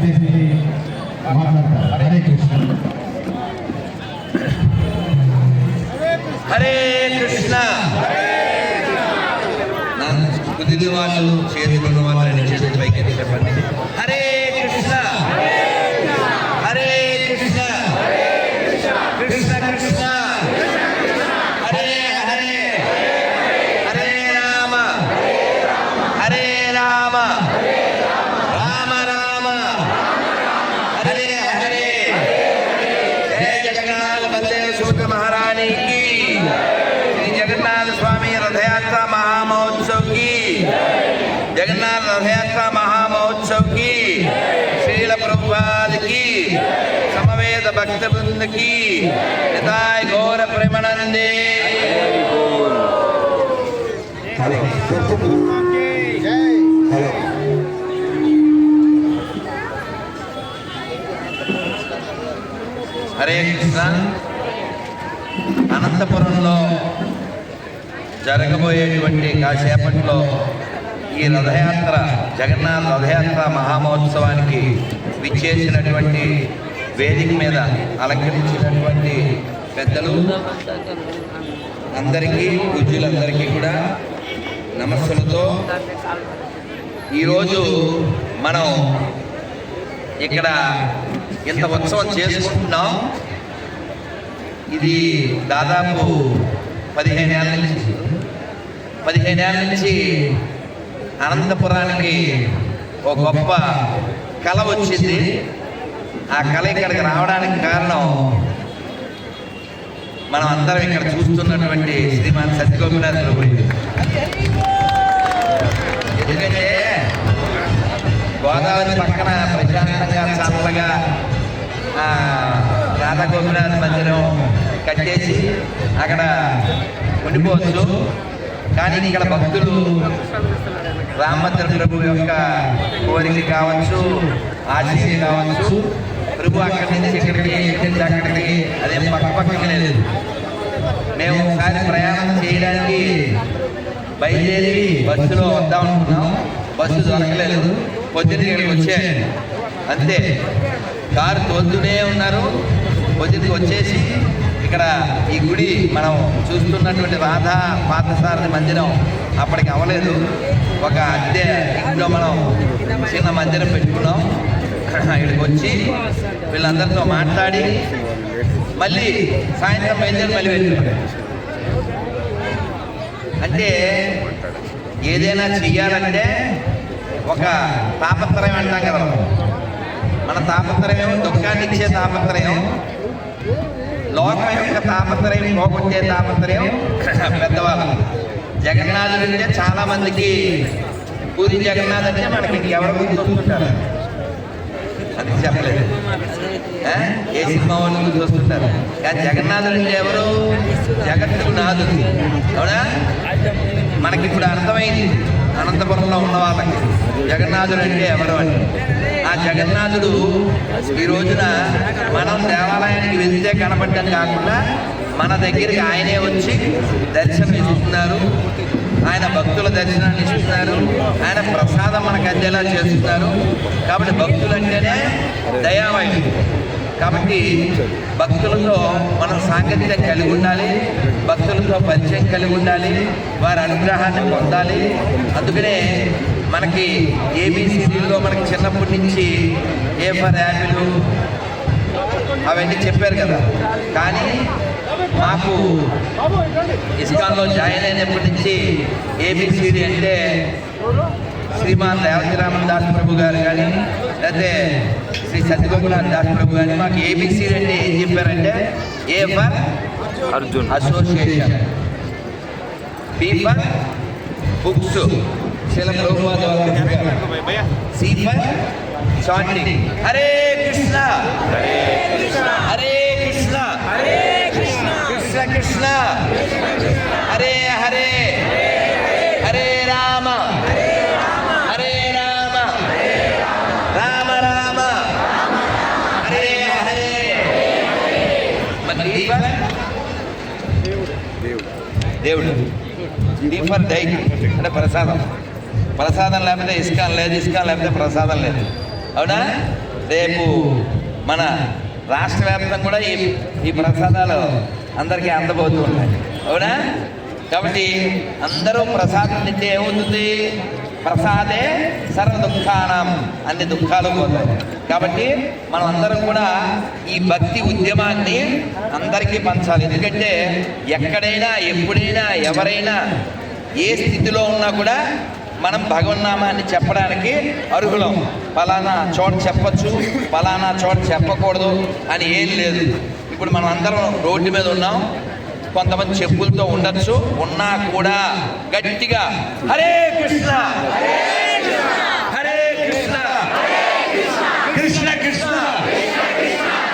ఉద్దేశించి మాట్లాడతారు హరే కృష్ణ హరే కృష్ణ నా కుదిరి వాళ్ళు గోపాలకి సమవేద భక్త బృందకి నితాయ్ ఘోర ప్రేమనందే. హరే కృష్ణ. అనంతపురంలో జరగబోయేటువంటి కాసేపట్లో ఈ రథయాత్ర జగన్నాథ్ రథయాత్ర మహామహోత్సవానికి విచ్చేసినటువంటి వేదిక మీద అలంకరించినటువంటి పెద్దలు అందరికీ పూజ్యులందరికీ కూడా నమస్సులతో ఈరోజు మనం ఇక్కడ ఇంత ఉత్సవం చేసుకుంటున్నాం. ఇది దాదాపు పదిహేను ఏళ్ళ నుంచి. పదిహేను ఏళ్ళ నుంచి అనంతపురానికి ఒక గొప్ప కళ వచ్చింది. ఆ కళ ఇక్కడికి రావడానికి కారణం మనం అందరం ఇక్కడ చూస్తున్నటువంటి శ్రీమాన్ సత్యగోపినాథ్ ప్రభు ఎందుకంటే గోదావరి పక్కన ప్రశాంతంగా చల్లగా ఆ, రాధా గోపినాథ్ మందిరం కట్టేసి అక్కడ ఉండిపోవచ్చు. కానీ ఇక్కడ భక్తులు రామభద్ర ప్రభు యొక్క కోరిక కావచ్చు ఆశీస్సు కావచ్చు ప్రభు అక్కడి నుంచి ఇక్కడికి ఇక్కడి నుంచి అక్కడికి అదేం పక్క పక్కకి లేదు. మేము ఒకసారి ప్రయాణం చేయడానికి బయలుదేరి బస్సులో వద్దాం అనుకున్నాం. బస్సు దొరకలేదు. పొద్దున్న ఇక్కడికి వచ్చాను అంతే. కారు తోలుతూనే ఉన్నారు. పొద్దున్నకి వచ్చేసి ఇక్కడ ఈ గుడి మనం చూస్తున్నటువంటి రాధా పార్థసారథి మందిరం అప్పటికి అవ్వలేదు. ఒక అద్దె ఇంట్లో మనం చిన్న మందిరం పెట్టుకున్నాం. ఇక్కడికి వచ్చి వీళ్ళందరితో మాట్లాడి మళ్ళీ సాయంత్రం బయలుదేరి మళ్ళీ వెళ్ళిపోయాం అంటే ఏదైనా చెయ్యాలంటే ఒక తాపత్రయం అంటాం కదా మన. తాపత్రయం దుఃఖాన్ని ఇచ్చే తాపత్రయం. లోకం యొక్క తాపత్రయం పోగొట్టే తాపత్రయం పెద్దవాళ్ళు జగన్నాథుడు అంటే చాలా మందికి పూరి జగన్నాథ్ అంటే మనకి ఇంకెవరు గుర్తొస్తుంటారు అది చెప్పలేదు. ఏ సినిమా వాళ్ళు చూస్తుంటారు. కానీ జగన్నాథుడు అంటే ఎవరు? జగత్తు నాథుడు. అవునా? మనకి ఇప్పుడు అర్థమైంది. అనంతపురంలో ఉన్న వాళ్ళకి జగన్నాథుడు అంటే ఎవరు అని. ఆ జగన్నాథుడు ఈ రోజున మనం దేవాలయానికి వెళ్తే కనపడ్డం కాకుండా మన దగ్గరికి ఆయనే వచ్చి దర్శనం ఇస్తున్నారు. ఆయన భక్తుల దర్శనాన్ని ఇస్తున్నారు. ఆయన ప్రసాదం మనకు అందేలా చేస్తున్నారు. కాబట్టి భక్తులు అంటేనే దయామయుడు కాబట్టి భక్తులతో మనం సాంగత్యం కలిగి ఉండాలి భక్తులతో పరిచయం కలిగి ఉండాలి వారి అనుగ్రహాన్ని పొందాలి. అందుకనే మనకి ఏబిసిడీలో మనకి చిన్నప్పటి నుంచి ఏ ఫర్ యాపిల్ అవన్నీ చెప్పారు కదా. కానీ మాకు ఇస్కాన్లో జాయిన్ అయినప్పటి నుంచి ఏబిసిడి అంటే శ్రీమాన్ రేవతిరామన్ దాస్ ప్రభు గారు కానీ లేకపోతే శ్రీ సత్యగోకునాథ్ దాస్ ప్రభు కానీ మాకు ఏబిసిడి అంటే ఏం చెప్పారంటే A for Arjun. Association B for books శిల చెప్పారు. C for chanting Hare Krishna Hare Krishna Hare Krishna. Hare Krishna. Krishna Krishna. Hare Hare. దేవుడు. డీఫర్ దైకి అంటే ప్రసాదం. ప్రసాదం లేకపోతే ఇస్కాన్ లేదు ఇస్కాన్ లేకపోతే ప్రసాదం లేదు. అవునా? రేపు మన రాష్ట్ర వ్యాప్తంగా కూడా ఈ ఈ ప్రసాదాలు అందరికీ అందబోతూ ఉన్నాయి అవునా? కాబట్టి అందరూ ప్రసాదం తింటే ఏమవుతుంది? ప్రసాదే సర్వ దుఃఖానం అన్ని దుఃఖాలు పోతాయి. కాబట్టి మనం అందరం కూడా ఈ భక్తి ఉద్యమాన్ని అందరికీ పంచాలి. ఎందుకంటే ఎక్కడైనా ఎప్పుడైనా ఎవరైనా ఏ స్థితిలో ఉన్నా కూడా మనం భగవన్నామాన్ని చెప్పడానికి అర్హులం. ఫలానా చోట చెప్పచ్చు ఫలానా చోట చెప్పకూడదు అని ఏం లేదు. ఇప్పుడు మనం అందరం రోడ్డు మీద ఉన్నాం. కొంతమంది చెప్పులతో ఉండొచ్చు ఉన్నా కూడా గట్టిగా హరే కృష్ణ హరే కృష్ణ కృష్ణ కృష్ణ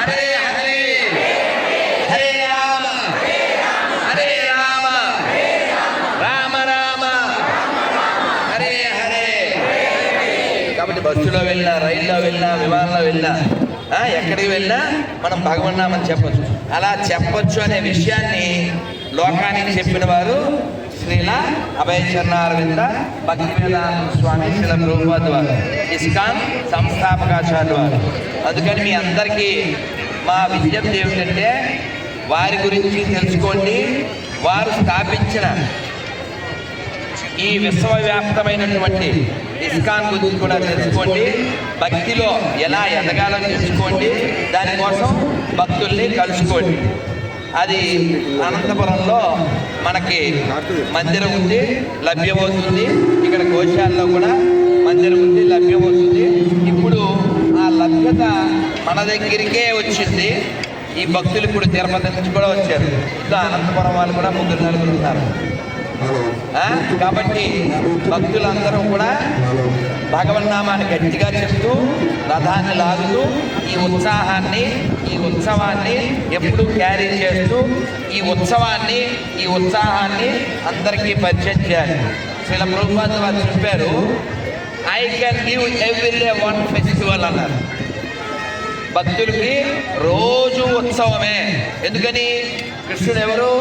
హరే రామ రామ హరే కాబట్టి బస్సులో వెళ్ళినా రైల్లో వెళ్ళినా విమానంలో వెళ్ళినా ఎక్కడికి వెళ్ళినా మనం భగవన్నామని చెప్పొచ్చు. అలా చెప్పొచ్చు అనే విషయాన్ని లోకానికి చెప్పిన వారు శ్రీల అభయ చరణారవింద భక్తి స్వామి శ్రీల ప్రభుపాద్ వారు ఇస్కాన్ సంస్థాపకాచార్య వారు. అందుకని మీ అందరికీ మా విజ్ఞప్తి ఏమిటంటే వారి గురించి తెలుసుకోండి. వారు స్థాపించిన ఈ విశ్వవ్యాప్తమైనటువంటి ఇస్కాన్ గురించి కూడా తెలుసుకోండి. భక్తిలో ఎలా ఎదగాలో తెలుసుకోండి. దానికోసం భక్తుల్ని కలుసుకోండి. అది అనంతపురంలో మనకి మందిరం ఉంది లభ్యమవుతుంది. ఇక్కడ గోశాలలో కూడా మందిరం ఉంది లభ్యమవుతుంది. ఇప్పుడు ఆ లభ్యత మన దగ్గరికే వచ్చింది. ఈ భక్తులు ఇప్పుడు తిరుపతి నుంచి కూడా వచ్చారు. ఇంకా అనంతపురం వాళ్ళు కూడా ముగ్గురు నలుగురు ఉన్నారు కాబట్టి భక్తులందరూ కూడా భగవన్నామాన్ని గట్టిగా చెప్తూ రథాన్ని లాగుతూ ఈ ఉత్సాహాన్ని ఈ ఉత్సవాన్ని ఎప్పుడూ క్యారీ చేస్తూ ఈ ఉత్సవాన్ని ఈ ఉత్సాహాన్ని అందరికీ పరిచయం చేయాలి. శ్రీల ప్రభుపాద వారు చెప్పారు I can give every one festival అన్నారు. భక్తులకి రోజు ఉత్సవమే. ఎందుకని? కృష్ణుడు ఎవరు?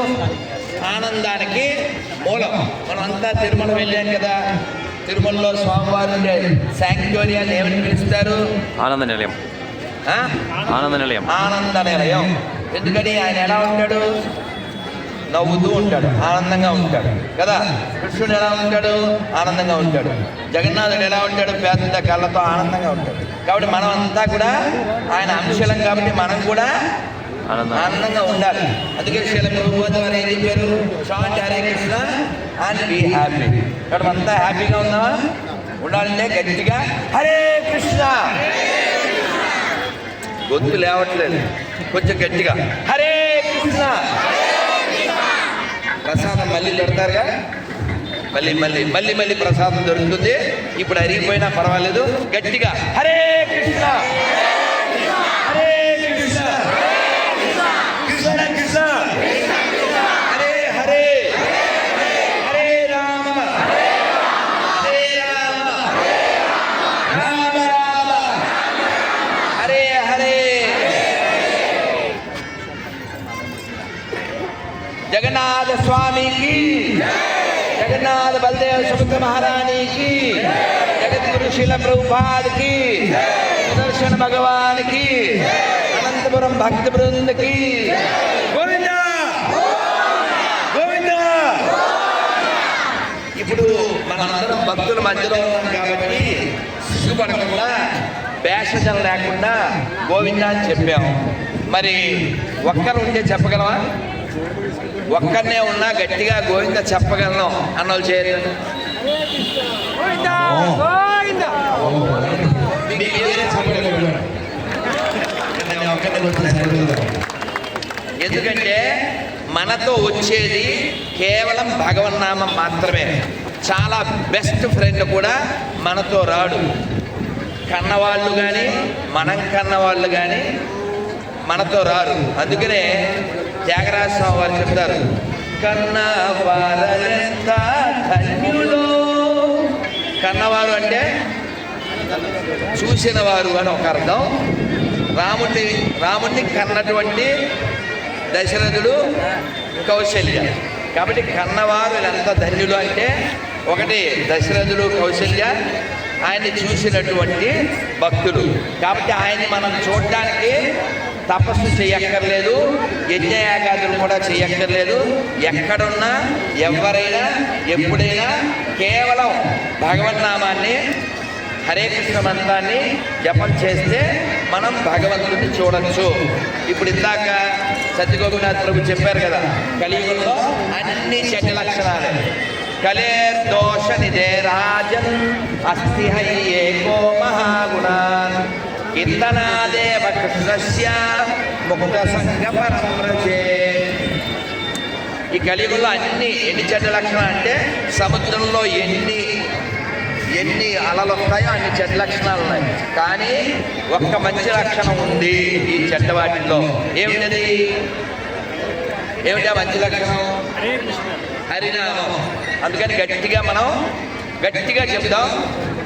ఆనందానికి మూలం. మనం అంతా తిరుమల వెళ్ళాం కదా. తిరుమలలో స్వామివారు ఉండే శాంక్టోరియాన్ని ఏమని పిలుస్తారు? ఆనంద నిలయం? ఆనంద నిలయం. ఆనంద నిలయం. ఎందుకని? ఆయన ఎలా ఉంటాడు? నవ్వుతూ ఉంటాడు. ఆనందంగా ఉంటాడు. కదా? కృష్ణుడు ఎలా ఉంటాడు? ఆనందంగా ఉంటాడు. జగన్నాథుడు ఎలా ఉంటాడు? పెద్ద కళ్ళతో ఆనందంగా ఉంటాడు. కాబట్టి మనం అంతా కూడా ఆయన అంశలం కాబట్టి మనం కూడా ఆనందంగా ఉండాలి. అందుకే శీల ప్రభుత్వం అని ఏం చెప్పారు? Chant Hare Krishna and be happy. ఇక్కడ అంతా హ్యాపీగా ఉందా ఉండాలంటే గట్టిగా హరే కృష్ణ. గొంతు లేవట్లేదు. కొంచెం గట్టిగా హరే కృష్ణ. ప్రసాదం మళ్ళీ పెడతారుగా? మళ్ళీ మళ్ళీ మళ్ళీ మళ్ళీ ప్రసాదం దొరుకుతుంది. ఇప్పుడు అరిగిపోయినా పర్వాలేదు. గట్టిగా హరే కృష్ణ హరే కృష్ణ కృష్ణ కృష్ణ హరే హరే హరే రామ హరే రామ రామ రామ హరే హరే జగన్నాథ స్వామికి. జగన్నాథ బలదేవ సుభద్ర మహారాణికి. జగద్గురు శిల ప్రభుపాదికి. సుదర్శన భగవానికి. అనంతపురం భక్త బృందకి. గోవింద! గోవింద! ఇప్పుడు మనందరం భక్తుల మధ్యలో ఉన్నాం కాబట్టి సిగ్గుపడకుండా భేషజం లేకుండా గోవింద అని చెప్పాము మరి ఒక్కరు ఉంటే చెప్పగలవా? ఒక్కనే ఉన్నా గట్టిగా గోవింద చెప్పగలను అన్నోళ్ళు చేయరు ఎందుకంటే మనతో వచ్చేది కేవలం భగవన్నామం మాత్రమే. చాలా బెస్ట్ ఫ్రెండ్ కూడా మనతో రాడు. కన్నవాళ్ళు కానీ మనం కన్నవాళ్ళు కానీ మనతో రారు. అందుకనే త్యాగరాజ స్వామి వారు చెప్తారు కన్న వారెంత ధన్యులో? కన్నవారు అంటే చూసిన వారు అని ఒక అర్థం. రాముడిని రాముడిని కన్నటువంటి దశరథుడు కౌశల్య. కాబట్టి కన్నవారు ఎంత ధన్యులు అంటే ఒకటి దశరథుడు కౌశల్య ఆయన్ని చూసినటువంటి భక్తులు. కాబట్టి ఆయన్ని మనం చూడడానికి తపస్సు చేయక్కర్లేదు యజ్ఞయాగాదులు కూడా చేయక్కర్లేదు. ఎక్కడున్నా ఎవరైనా ఎప్పుడైనా కేవలం భగవన్నామాన్ని హరే కృష్ణ మంత్రాన్ని జపం చేస్తే మనం భగవంతుడిని చూడొచ్చు. ఇప్పుడు ఇందాక సత్యగోపినాథ్ ప్రభు చెప్పారు కదా కలియుగంలో అన్ని చెడ్డ లక్షణాలు. కలేర్ దోష నిదే రాజన్ అస్థిహయ్యే కో మహాగుణాన్. కీర్తనాదేవ కృష్ణస్య ముక్త సంగ పరమ్రచే ఈ కలియుగంలో అన్ని ఎన్ని చెడ్డ లక్షణాలు అంటే సముద్రంలో ఎన్ని ఎన్ని అలలు ఉన్నాయో అన్ని చెడ్డ లక్షణాలు ఉన్నాయి. కానీ ఒక్క మంచి లక్షణం ఉంది ఈ చెడ్డ వాటిల్లో. ఏమిటది ఏమిటా ఆ మంచి లక్షణం? హరినామం. అందుకని గట్టిగా మనం గట్టిగా చెప్దాం.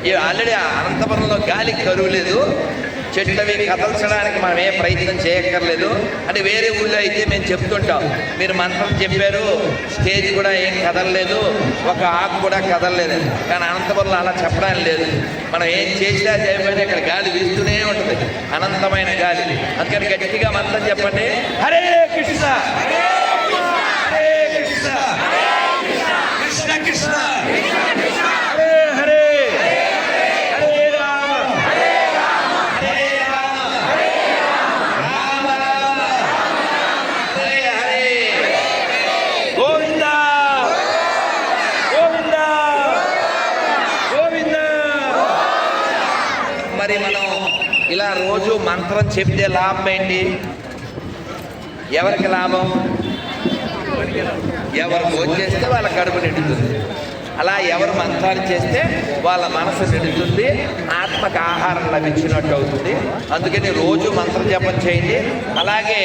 ఈ ఆల్రెడీ అనంతపురంలో గాలి కరువు లేదు. చెట్లవి కదల్చడానికి మనం ఏ ప్రయత్నం చేయక్కర్లేదు. అంటే వేరే ఊళ్ళో అయితే మేము చెప్తుంటాం. మీరు మంత్రం చెప్పారు స్టేజ్ కూడా ఏం కదలలేదు ఒక ఆకు కూడా కదలలేదు. కానీ అనంతపురంలో అలా చెప్పడానికి లేదు. మనం ఏం చేసినా చేయకపోయినా ఇక్కడ గాలి వీస్తూనే ఉంటుంది. అనంతమైన గాలి. అందుకని గట్టిగా మంత్రం చెప్పండి. హరే కృష్ణ! హరే కృష్ణ! కృష్ణ కృష్ణ హరే హరే హరే రామ హరే రామ రామ రామ హరే హరే గోవింద గోవింద గోవింద మరి మనం ఇలా రోజు మంత్రం చెప్తే లాభం ఏంటి? ఎవరికి లాభం? ఎవరు భోజనం చేస్తే వాళ్ళ కడుపు నిండుతుంది. అలా ఎవరు మంత్రాలు చేస్తే వాళ్ళ మనసు నిండుతుంది ఆత్మకు ఆహారం లభించినట్టు అవుతుంది. అందుకని రోజు మంత్రం జపం చేయండి. అలాగే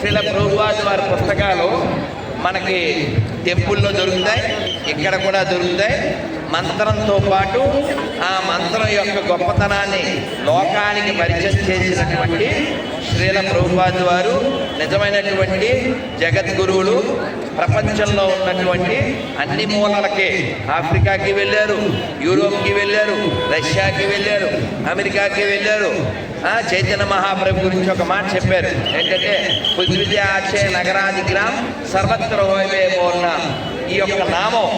శ్రీల ప్రభువాది వారి పుస్తకాలు మనకి టెంపుల్లో దొరుకుతాయి ఇక్కడ కూడా దొరుకుతాయి. మంత్రంతో పాటు ఆ మంత్రం యొక్క గొప్పతనాన్ని లోకానికి పరిచయం చేసినటువంటి శ్రీల ప్రభుపాద్ వారు నిజమైనటువంటి జగద్గురువులు ప్రపంచంలో ఉన్నటువంటి అన్ని మూలలకి ఆఫ్రికాకి వెళ్ళారు యూరోప్కి వెళ్ళారు రష్యాకి వెళ్ళారు అమెరికాకి వెళ్ళారు. చైతన్య మహాప్రభు గురించి ఒక మాట చెప్పారు. ఏంటంటే పృథ్వీ ఆచే నగరాది గ్రామ్ సర్వత్ర హోయవే పూర్ణ. ఈ యొక్క నామం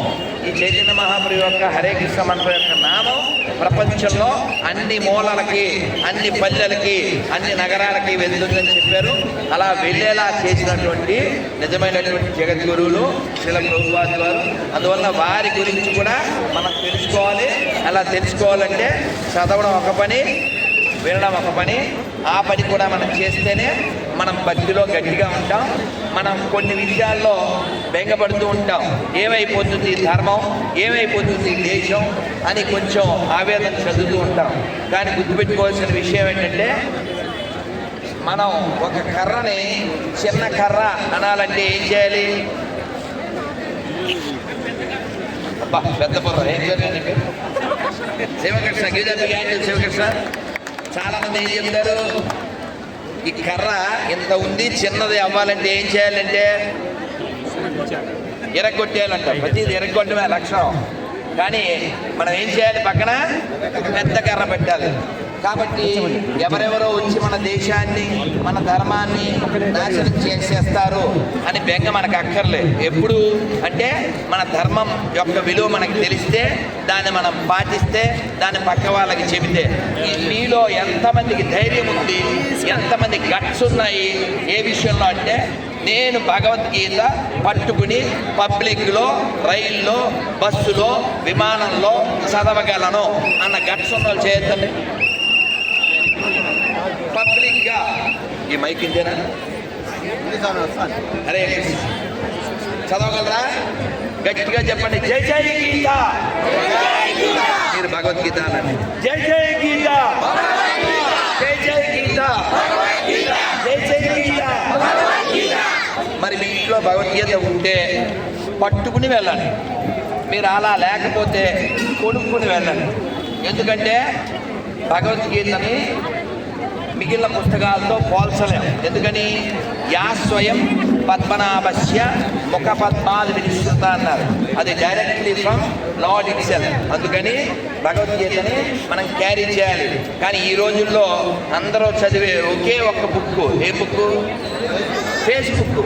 ఈ చైతన్య మహాప్రభు యొక్క హరే కృష్ణ మంత్రం యొక్క నామం ప్రపంచంలో అన్ని మూలలకి అన్ని పల్లెలకి అన్ని నగరాలకి వెళ్తుందని చెప్పారు. అలా వెళ్ళేలా చేసినటువంటి నిజమైనటువంటి జగద్గురువులు శిల ప్రభుపాద్ వారు అందువల్ల వారి గురించి కూడా మనం తెలుసుకోవాలి. అలా తెలుసుకోవాలంటే చదవడం ఒక పని వినడం ఒక పని. ఆ పని కూడా మనం చేస్తేనే మనం భక్తిలో గట్టిగా ఉంటాం. మనం కొన్ని విషయాల్లో బెంగపడుతూ ఉంటాం. ఏమైపోతుంది ధర్మం? ఏమైపోతుంది దేశం? అని కొంచెం ఆవేదన చెందుతూ ఉంటాం. కానీ గుర్తుపెట్టుకోవాల్సిన విషయం ఏంటంటే మనం ఒక కర్రని చిన్న కర్ర అనాలంటే ఏం చేయాలి? అబ్బా పెద్ద పొర ఏం చేయాలి? శివకృష్ణ గీత శివకృష్ణ చాలా మంది ఏం చెప్తారు ఈ కర్ర ఇంత ఉంది చిన్నది అవ్వాలంటే ఏం చేయాలంటే ఎరగొట్టేయాలంట. ప్రతిది ఎరగొట్టమే లక్ష్యం కానీ మనం ఏం చేయాలి పక్కన? పెద్ద కర్ర పెట్టాలి. కాబట్టి ఎవరెవరో వచ్చి మన దేశాన్ని మన ధర్మాన్ని నాశనం చేసేస్తారు అని బెంగ మనకు అక్కర్లేదు ఎప్పుడు? అంటే మన ధర్మం యొక్క విలువ మనకు తెలిస్తే దాన్ని మనం పాటిస్తే దాన్ని పక్క వాళ్ళకి చెబితే. ఈ మీలో ఎంతమందికి ధైర్యం ఉంది ఎంతమంది గట్స్ ఉన్నాయి ఏ విషయంలో అంటే నేను భగవద్గీత పట్టుకుని పబ్లిక్లో రైల్లో బస్సులో విమానంలో చదవగలను అన్న గట్స్ ఉన్న వాళ్ళు చేయొద్దండి ఈ మైక్ ఇంతేనా? అరే చదవగలరా? గట్టిగా చెప్పండి. జై జై గీత. మీరు భగవద్గీత అనండి. జై జై గీత. జై జై గీత. జై జై గీత. మరి మీ ఇంట్లో భగవద్గీత ఉంటే పట్టుకుని వెళ్ళండి. మీరు అలా లేకపోతే కొనుక్కుని వెళ్ళండి. ఎందుకంటే భగవద్గీతని మిగిలిన పుస్తకాలతో పోల్చలేం. ఎందుకని? యా స్వయం పద్మనాభస్య ముఖ పద్మాది వినిశ్రుత అన్నారు. అది డైరెక్ట్లీ ఫ్రమ్ లార్డ్ ఇట్సెల్ అందుకని భగవద్గీతని మనం క్యారీ చేయాలి. కానీ ఈ రోజుల్లో అందరూ చదివే ఒకే ఒక్క బుక్ ఏ బుక్ ఫేస్బుక్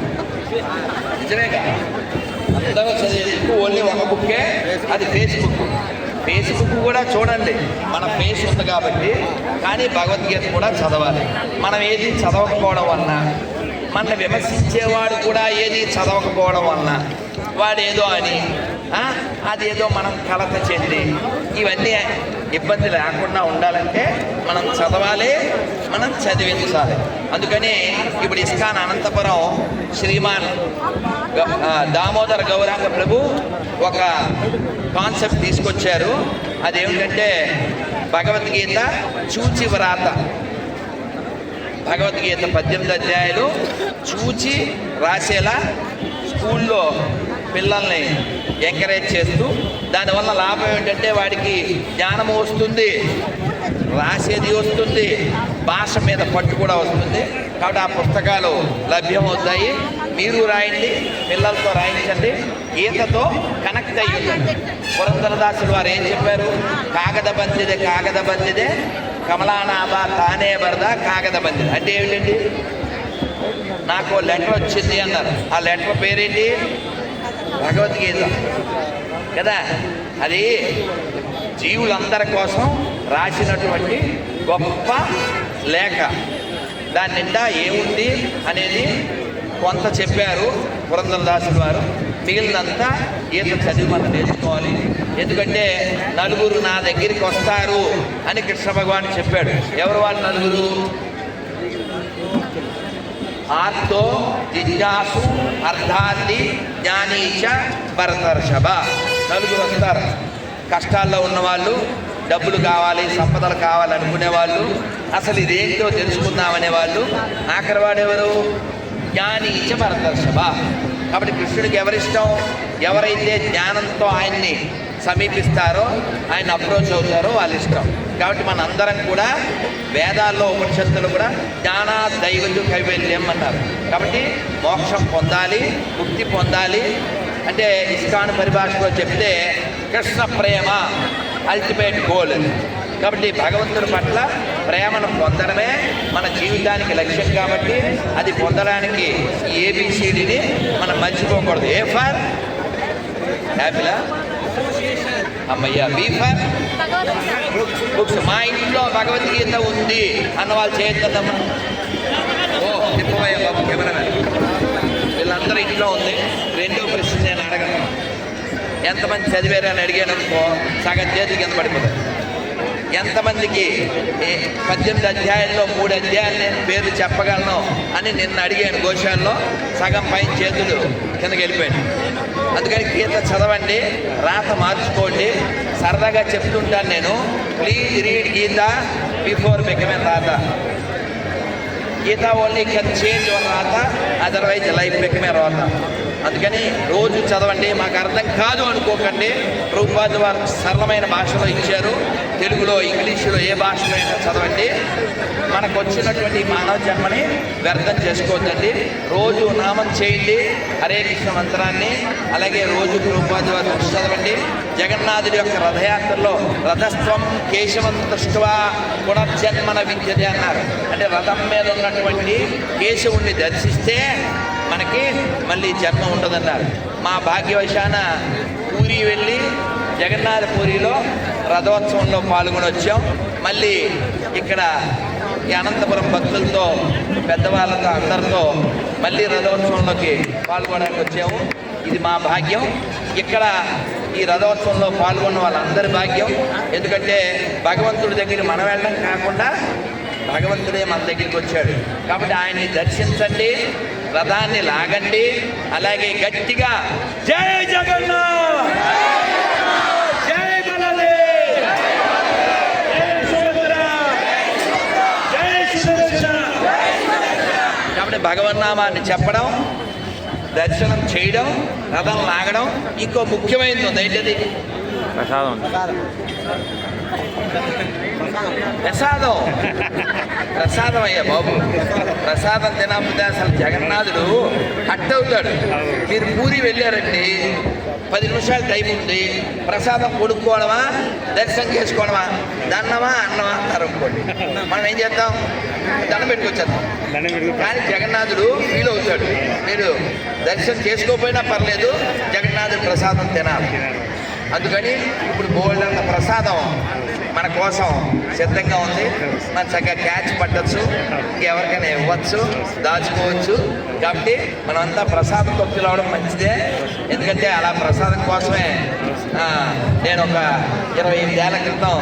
నిజమే అందరూ చదివే బుక్ ఓన్లీ ఒక బుక్కే అది ఫేస్బుక్ ఫేస్బుక్ కూడా చూడండి. మన ఫేస్ ఉంది కాబట్టి కానీ భగవద్గీత కూడా చదవాలి. మనం ఏది చదవకపోవడం వలన మన విమర్శించేవాడు కూడా ఏది చదవకపోవడం వలన వాడేదో అని అదేదో మనం కలత చెంది ఇవన్నీ ఇబ్బంది లేకుండా ఉండాలంటే మనం చదవాలి మనం చదివించాలి. అందుకని ఇప్పుడు ఇస్కాన్ అనంతపురం శ్రీమాన్ దామోదర గౌరాంగ ప్రభు ఒక కాన్సెప్ట్ తీసుకొచ్చారు. అదేమిటంటే భగవద్గీత చూచి వ్రాత. భగవద్గీత పద్దెనిమిది అధ్యాయులు చూచి రాసేలా స్కూల్లో పిల్లల్ని ఎంకరేజ్ చేస్తూ దానివల్ల లాభం ఏంటంటే వాడికి జ్ఞానం వస్తుంది రాసేది వస్తుంది భాష మీద పట్టు కూడా వస్తుంది. కాబట్టి ఆ పుస్తకాలు లభ్యమవుతాయి. మీరు రాయండి పిల్లలతో రాయించండి. గీతతో కనెక్ట్ అయ్యింది పురంధరదాసులు వారు ఏం చెప్పారు? కాగద బందిదే కాగద బందిదే కమలానాభ తానే వరద కాగద బందిదే అంటే ఏమిటండి? నాకు లెటర్ వచ్చింది అన్నారు. ఆ లెటర్ పేరేంటి? భగవద్గీత. కదా? అది జీవులందరి కోసం రాసినటువంటి గొప్ప లేఖ. దాని నిండా ఏముంది అనేది కొంత చెప్పారు పురంధరదాసులు గారు. మిగిలినంతా ఈత చదివి మనం నేర్చుకోవాలి. ఎందుకంటే నలుగురు నా దగ్గరికి వస్తారు అని కృష్ణ భగవాన్ చెప్పాడు. ఎవరు వాళ్ళు నలుగురు? ఆర్తో జిజ్ఞాసు అర్థాన్ని జ్ఞానీచ భరతర్షభ నలుగురు వస్తారు। కష్టాల్లో ఉన్నవాళ్ళు డబ్బులు కావాలి సంపదలు కావాలనుకునే వాళ్ళు అసలు ఇదేంటో తెలుసుకుందామనే వాళ్ళు ఆఖరి వాడెవరు జ్ఞానీచ భరతర్షభ. కాబట్టి కృష్ణుడికి ఎవరిష్టం? ఎవరైతే జ్ఞానంతో ఆయన్ని సమీపిస్తారో ఆయన అప్రోచ్ అవుతారో వాళ్ళ ఇష్టం. కాబట్టి మన అందరం కూడా వేదాల్లో ఉపనిషత్తులు కూడా జ్ఞాన దైవజు కైవల్యం అన్నారు. కాబట్టి మోక్షం పొందాలి ముక్తి పొందాలి. అంటే ఇస్కాన్ పరిభాషలో చెప్తే కృష్ణ ప్రేమ అల్టిమేట్ గోల్ కాబట్టి భగవంతుడి పట్ల ప్రేమను పొందడమే మన జీవితానికి లక్ష్యం కాబట్టి అది పొందడానికి ఏబిసిడిని మనం మర్చిపోకూడదు. A for? హ్యాపీలా అమ్మయ్య బీ ఫర్ బుక్స్. మా ఇంట్లో భగవద్గీత ఉంది అన్న వాళ్ళు చేయొద్దమ్మా ఓ తిప్పవయ్య బాబు కెమెరామెన్. వీళ్ళందరూ ఇంట్లో ఉంది. రెండో ప్రశ్న నేను అడగను. ఎంతమంది చదివారు అని అడిగాను సగం చేతులు కింద పడిపోతారు ఎంతమందికి పద్దెనిమిది అధ్యాయాల్లో మూడు అధ్యాయాలు నేను పేర్లు చెప్పగలను అని నిన్న అడిగాను గోశాల్లో సగం పైన చేతులు కిందకి వెళ్ళిపోయాను అందుకని గీత చదవండి రాత మార్చుకోండి. సరదాగా చెప్తుంటాను నేను. Please read Gita before become రాత. గీత ఓన్లీ కెన్ చేంజ్ ఓ రాత అదర్వైజ్ లైఫ్ బికమే రాత. అందుకని రోజు చదవండి. మాకు అర్థం కాదు అనుకోకండి. ప్రభుపాద వారు సరళమైన భాషలో ఇచ్చారు. తెలుగులో ఇంగ్లీషులో ఏ భాషలో అయినా చదవండి. మనకు వచ్చినటువంటి మానవ జన్మని వ్యర్థం చేసుకోవద్దండి. రోజు నామం చేయండి. హరే కృష్ణ మంత్రాన్ని అలాగే రోజు రూపాధి వారి చదవండి. జగన్నాథుడి యొక్క రథయాత్రలో రథస్త్వం కేశవం దృష్టివా పునర్జన్మన విద్యతే అన్నారు. అంటే రథం మీద ఉన్నటువంటి కేశవుణ్ణి దర్శిస్తే మనకి మళ్ళీ జన్మ ఉండదన్నారు. మా భాగ్యవశాన పూరి వెళ్ళి జగన్నాథ పూరిలో రథోత్సవంలో పాల్గొని వచ్చాం మళ్ళీ ఇక్కడ ఈ అనంతపురం భక్తులతో పెద్దవాళ్ళతో అందరితో మళ్ళీ రథోత్సవంలోకి పాల్గొనడానికి వచ్చాము. ఇది మా భాగ్యం. ఇక్కడ ఈ రథోత్సవంలో పాల్గొన్న వాళ్ళందరి భాగ్యం. ఎందుకంటే భగవంతుడి దగ్గర మనం వెళ్ళడం కాకుండా భగవంతుడే మన దగ్గరికి వచ్చాడు. కాబట్టి ఆయన్ని దర్శించండి రథాన్ని లాగండి అలాగే గట్టిగా జై జగన్నాథ్ జై బలదే జై సుభద్ర జై సుదర్శన కాబట్టి భగవన్నామాన్ని చెప్పడం దర్శనం చేయడం రథం లాగడం ఇంకో ముఖ్యమైనది ఉంది. ఏంటది? ప్రసాదం ప్రసాదం. ప్రసాదం. అయ్యా బాబు. ప్రసాదం తినకపోతే అసలు జగన్నాథుడు హట్ అవుతాడు. మీరు పూరి వెళ్ళారండి. పది నిమిషాలు టైం ఉంది. ప్రసాదం కొడుక్కోవడమా దర్శనం చేసుకోవడమా? దన్నమా అన్నమా? అంటారు అనుకోండి. మనం ఏం చేద్దాం? దండం పెట్టుకొచ్చేద్దాం. కానీ జగన్నాథుడు ఫీల్ అవుతాడు. మీరు దర్శనం చేసుకోకపోయినా పర్లేదు జగన్నాథుడు ప్రసాదం తినాలి. అందుకని ఇప్పుడు బోల్డ్ ప్రసాదం మన కోసం సిద్ధంగా ఉంది. మన చక్కగా క్యాచ్ పట్టచ్చు ఎవరికైనా ఇవ్వచ్చు దాచుకోవచ్చు. కాబట్టి మనమంతా ప్రసాదం భక్తులు అవడం మంచిదే. ఎందుకంటే అలా ప్రసాదం కోసమే నేను ఒక ఇరవై ఎనిమిదేళ్ళ క్రితం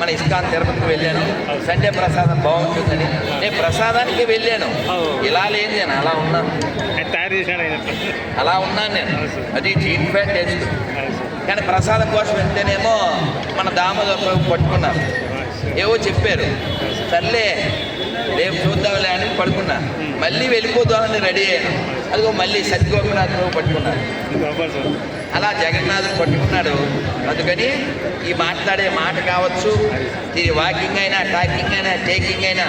మన ఇస్కాన్ తిరుపతికి వెళ్ళాను. సండే ప్రసాదం బాగుంటుందని. నేను ప్రసాదానికి వెళ్ళాను. ఇలా లేదు నేను అలా ఉన్నాను. అలా ఉన్నాను నేను. అది చీట్ ఫ్యాట్ టేస్ట్. కానీ ప్రసాదం కోసం వెళ్తేనేమో మన దామోదర ప్రభు పట్టుకున్నారు. ఏవో చెప్పారు. సర్లే రేపు చూద్దాంలే అని పడుకున్నా. మళ్ళీ వెళ్ళిపోదామని రెడీ అయ్యాను. అదిగో మళ్ళీ సత్యగోపినాథ్ ప్రభు పట్టుకున్నారు అలా జగన్నాథుడు పట్టుకున్నాడు. అందుకని ఈ మాట్లాడే మాట కావచ్చు ఇది వాకింగ్ అయినా టాకింగ్ అయినా టేకింగ్ అయినా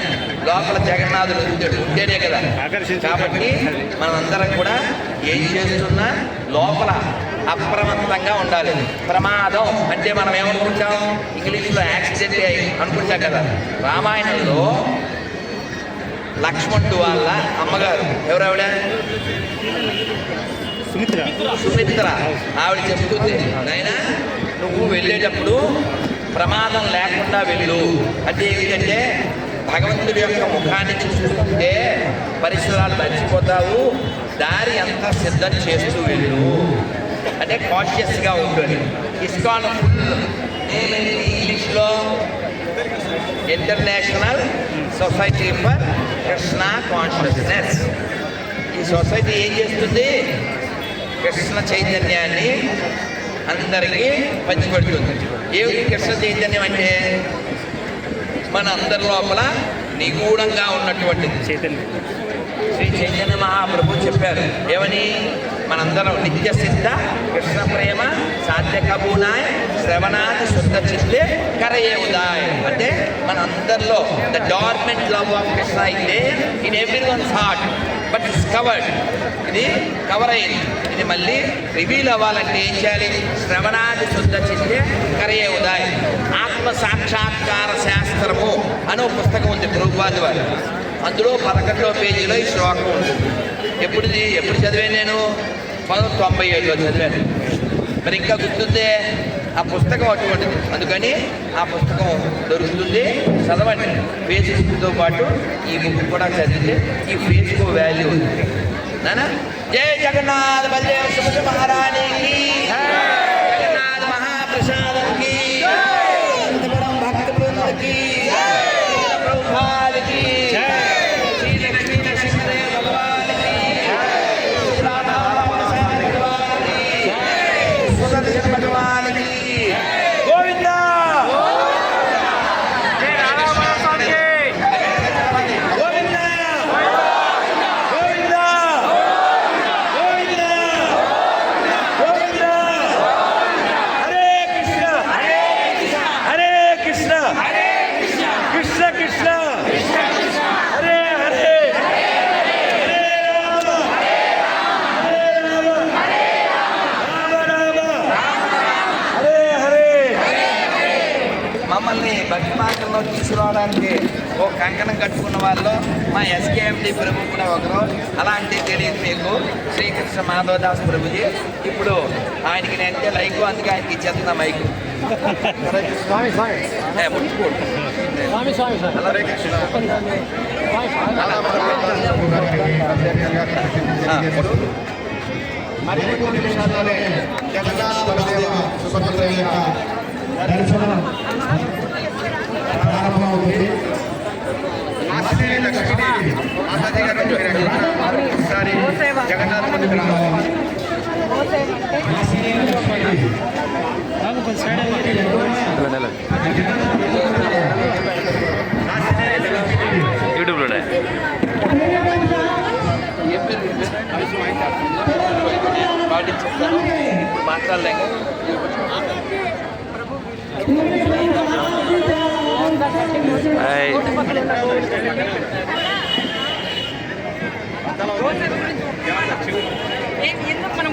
లోపల జగన్నాథుడు ఉంటాడు ఉంటేనే కదా. కాబట్టి మనందరం కూడా ఏం చేస్తున్నా లోపల అప్రమత్తంగా ఉండాలి. ప్రమాదం అంటే మనం ఏమనుకుంటాం? ఇంగ్లీష్లో యాక్సిడెంట్ అయ్యి అనుకుంటాం కదా. రామాయణంలో లక్ష్మణుడు వాళ్ళ అమ్మగారు. ఎవరావిడ సుమిత్ర. సుమిత్ర. ఆవిడ చెప్తుంది నాయన నువ్వు వెళ్ళేటప్పుడు ప్రమాదం లేకుండా వెళ్ళు. అంటే ఏమిటంటే భగవంతుడి యొక్క ముఖాన్ని చూస్తుంటే పరిసరాలు మర్చిపోతావు. దారి అంతా సిద్ధం చేస్తూ వెళ్ళు. అంటే కాన్షియస్గా ఉంటుంది ఇస్కాన్ ఫుల్ ఇంగ్లీష్లో? International society for Krishna consciousness ఈ సొసైటీ ఏం చేస్తుంది? కృష్ణ చైతన్యాన్ని అందరికీ పంచిపెడుతుంది. ఏమిటి కృష్ణ చైతన్యం అంటే? మన అందరి లోపల నిగూఢంగా ఉన్నటువంటిది. చైతన్య. శ్రీ చైతన్య మహాప్రభు చెప్పారు. ఏమని? మనందరం నిత్య సిద్ధ కృష్ణ ప్రేమ సాధ్య కబూనాయ్ శ్రవణాది శుద్ధ చిత్తే కరయే ఉదాయ్. అంటే మన అందరిలో the dormant love of Krishna అయితే in everyone's heart but it's covered ఇది కవర్ అయింది. ఇది మళ్ళీ రివీల్ అవ్వాలంటే ఏం చేయాలి? శ్రవణాది శుద్ధ చిత్తే కరయే ఉదాయ్. ఆత్మ సాక్షాత్కార శాస్త్రము అని ఒక పుస్తకం ఉంది ప్రభువాది వారు. అందులో పదకొండవ పేజీలో ఈ శ్లోకం ఉంటుంది ఎప్పుడు ఎప్పుడు చదివాను నేను? పంతొమ్మిది తొంభై ఏడులో చదివాను. మరి ఇంకా గుర్తుందే? ఆ పుస్తకం అటువంటిది. అందుకని ఆ పుస్తకం దొరుకుతుంది. చదవండి. ఫేస్బుక్తో పాటు ఈ బుక్ కూడా చదివితే ఈ ఫేస్బుక్ వాల్యూ ఉంది. నానా? జయ జగన్నాథ్ బలదేవ సుభద్ర మహారాణికి ఎస్కేఎండి ప్రభు కూడా ఒకరు అలాంటి తెలియదు మీకు శ్రీకృష్ణ మాధవదాస్ ప్రభుజీ ఇప్పుడు ఆయనకి నేనంటే లైక్ అందుకే ఆయనకి ఇచ్చేస్తున్నా మైకు సార్ హరే కృష్ణ ఆ, ముట్టు. మరికొన్ని నిమిషాల్లోనే జగన్నాథ బలదేవ సుభద్ర యొక్క దర్శనం ప్రారంభమవుతుంది మాసినేని లక్ష్మీదేవి మాతాజీ గారు మీరు ఒకసారి జగన్నాథ ముందుకు రావాలి మాసినేని లక్ష్మీదేవి యూట్యూబ్లోనే ఏం పేరు మీ పేరు? పాటి చెప్తాను మాట్లాడలేక హాయ్ ఎందుకు మనం